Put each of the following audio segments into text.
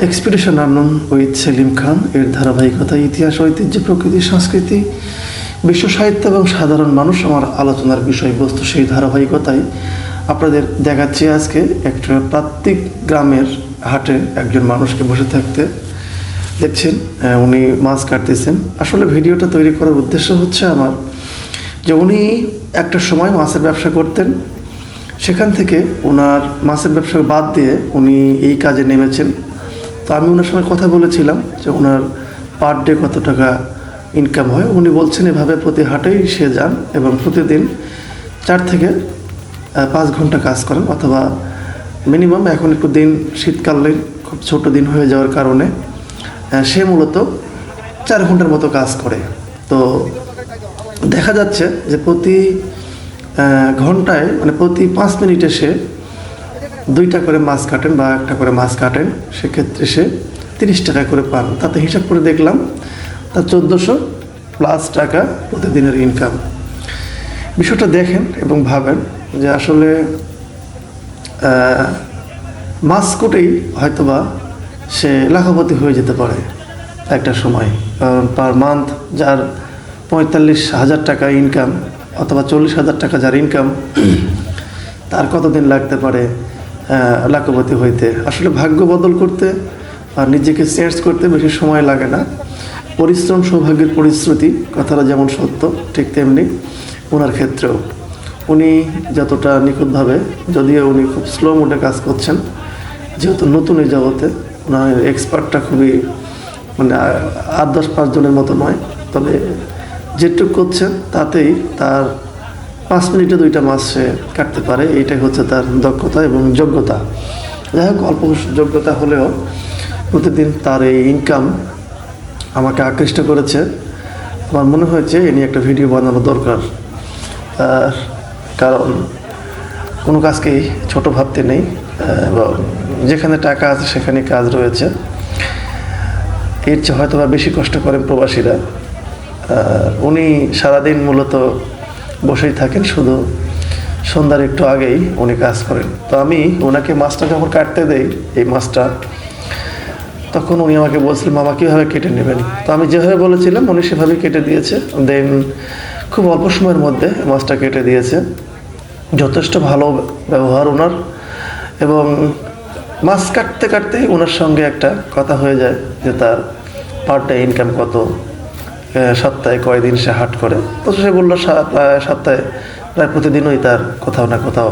Expedition unknown with Selim Khan এর ধারাবাহিকতা, ইতিহাস, ঐতিহ্য, প্রকৃতি, সংস্কৃতি, বিশ্ব সাহিত্য এবং সাধারণ মানুষ আমার আলোচনার বিষয়বস্তু সেই ধারাবাহিকতায় আপনাদের দেখাচ্ছি আজকে একটা প্রাত্যিক গ্রামের হাটে একজন মানুষকে বসে থাকতে দেখছেন উনি মাছ কাটতেছেন। আসলে ভিডিওটা তৈরি করার উদ্দেশ্য হচ্ছে আমার যে উনি একটা সময় মাছের ব্যবসা করতেন, সেখান থেকে ওনার মাছের ব্যবসা বাদ দিয়ে উনি এই কাজে নেমেছেন। তো আমি ওনার সঙ্গে কথা বলেছিলাম যে ওনার পার ডে কত টাকা ইনকাম হয়। উনি বলছেন, এভাবে প্রতি হাটেই সে যান এবং প্রতিদিন চার থেকে পাঁচ ঘণ্টা কাজ করেন অথবা মিনিমাম এখন একটু দিন শীতকালে খুব ছোট দিন হয়ে যাওয়ার কারণে সে মূলত চার ঘণ্টার মতো কাজ করে। তো দেখা যাচ্ছে যে প্রতি ঘন্টায় মানে প্রতি পাঁচ মিনিটে সে দুইটা করে মাছ কাটেন বা একটা করে মাছ কাটেন, সেক্ষেত্রে সে তিরিশ টাকা করে পান। তাতে হিসাব করে দেখলাম, তার চোদ্দোশো প্লাস টাকা প্রতিদিনের ইনকাম বিষয়টা দেখেন এবং ভাবেন যে আসলে মাছ কুটেই হয়তোবা সে লাখপতি হয়ে যেতে পারে একটা সময়। কারণ পার মান্থ যার পঁয়তাল্লিশ হাজার টাকা ইনকাম অথবা চল্লিশ হাজার টাকা যার ইনকাম তার কতদিন লাগতে পারে? লাখপতি হইতে। আসলে ভাগ্য বদল করতে আর নিজেকে চেঞ্জ করতে বেশি সময় লাগে না। পরিশ্রম, সৌভাগ্যের পরিশ্রুতি, কথাটা যেমন সত্য, ঠিক তেমনি ওনার ক্ষেত্রেও। উনি যতটা নিখুঁতভাবে যদিও উনি খুব স্লো মোডে কাজ করছেন, যেহেতু নতুন এই জগতে, ওনার এক্সপার্টটা খুবই মানে আট দশ পাঁচজনের মতো নয়। তবে যেটুক করছেন, তাতেই তার পাঁচ মিনিটে দুইটা মাছ সে কাটতে পারে, এইটাই হচ্ছে তার দক্ষতা এবং যোগ্যতা। যাই হোক, অল্প যোগ্যতা হলেও প্রতিদিন তার এই ইনকাম আমাকে আকৃষ্ট করেছে। আমার মনে হয়েছে এ নিয়ে একটা ভিডিও বানানো দরকার। কারণ কোনো কাজকেই ছোট ভাবতে নেই এবং যেখানে টাকা আছে সেখানে কাজ রয়েছে। এর চেয়ে হয়তো বা বেশি কষ্ট করেন প্রবাসীরা। উনি সারাদিন মূলত বসেই থাকেন, শুধু সন্ধ্যার একটু আগেই উনি কাজ করেন। তো আমি ওনাকে মাছটা যখন কাটতে দেই, এই মাছটা, তখন উনি আমাকে বলছিলেন মামা, কীভাবে কেটে নেবেন? তো আমি যেভাবে বলেছিলাম, উনি সেভাবেই কেটে দিয়েছে। দেন খুব অল্প সময়ের মধ্যে মাছটা কেটে দিয়েছে। যথেষ্ট ভালো ব্যবহার ওনার এবং মাছ কাটতে কাটতে ওনার সঙ্গে একটা কথা হয়ে যায় যে তার পার ডে ইনকাম কত। সপ্তাহে কয়দিন সে হাট করে। তো সে বলল সপ্তাহে প্রায় প্রতিদিনই তার কোথাও না কোথাও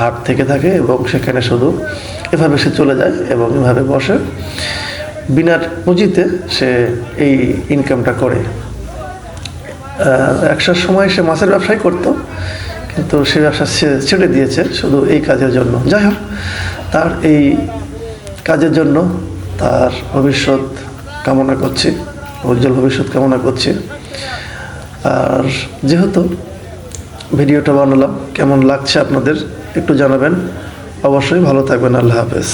হাট থেকে থাকে এবং সেখানে শুধু এভাবে সে চলে যায় এবং এভাবে বসে। বিনা পুঁজিতে সে এই ইনকামটা করে। একটার সময় সে মাছের ব্যবসাই করত, কিন্তু সে ব্যবসা ছেড়ে দিয়েছে শুধু এই কাজের জন্য। যাই হোক, তার এই কাজের জন্য তার ভবিষ্যৎ কামনা করছি। উজ্জ্বল ভবিষ্যৎ কামনা করছি। আর যেহেতু ভিডিওটা বানালাম, কেমন লাগছে আপনাদের একটু জানাবেন। অবশ্যই ভালো থাকবেন, আল্লাহ হাফেজ।